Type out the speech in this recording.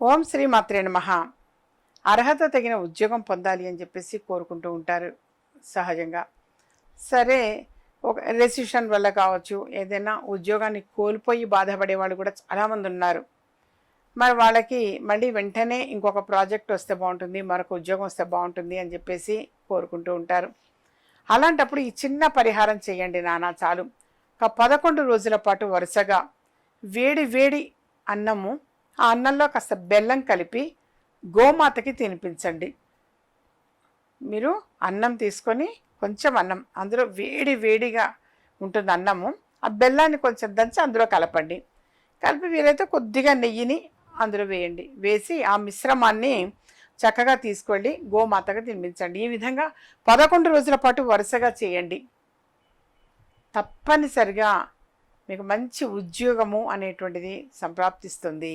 ఓం శ్రీ మాత్రే మహా అర్హత తగిన ఉద్యోగం పొందాలి అని చెప్పేసి కోరుకుంటూ ఉంటారు సహజంగా. సరే ఒక రెసిషన్ వల్ల కావచ్చు ఏదైనా ఉద్యోగాన్ని కోల్పోయి బాధపడే వాళ్ళు కూడా చాలామంది ఉన్నారు. మరి వాళ్ళకి మళ్ళీ వెంటనే ఇంకొక ప్రాజెక్ట్ వస్తే బాగుంటుంది మరొక ఉద్యోగం వస్తే బాగుంటుంది అని చెప్పేసి కోరుకుంటూ ఉంటారు. అలాంటప్పుడు ఈ చిన్న పరిహారం చేయండి నానా చాలు. ఒక పదకొండు రోజుల పాటు వరుసగా వేడి వేడి అన్నము ఆ అన్నంలో కాస్త బెల్లం కలిపి గోమాతకి తినిపించండి. మీరు అన్నం తీసుకొని కొంచెం అన్నం అందులో వేడి వేడిగా ఉంటుంది అన్నము ఆ బెల్లాన్ని కొంచెం దంచి అందులో కలపండి. కలిపి వీలైతే కొద్దిగా నెయ్యిని అందులో వేయండి. వేసి ఆ మిశ్రమాన్ని చక్కగా తీసుకెళ్ళి గోమాతగా తినిపించండి. ఈ విధంగా పదకొండు రోజుల పాటు వరుసగా చేయండి. తప్పనిసరిగా మీకు మంచి ఉద్యోగము అనేటువంటిది సంప్రాప్తిస్తుంది.